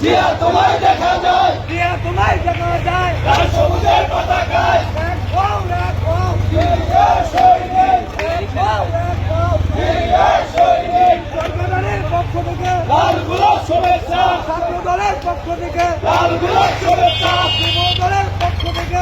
জিয়া তোমায় দেখা যায় জিয়া তোমায় দেখা যায় লাল সবুজের পতাকায় দেখো দেখো জিয়া সৈনিক দেখো দেখো জিয়া সৈনিক সর্বদলের পক্ষ থেকে শুভেচ্ছা। ছাত্র দলের পক্ষ থেকে। লাল গোলাপ পক্ষ থেকে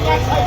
Yes.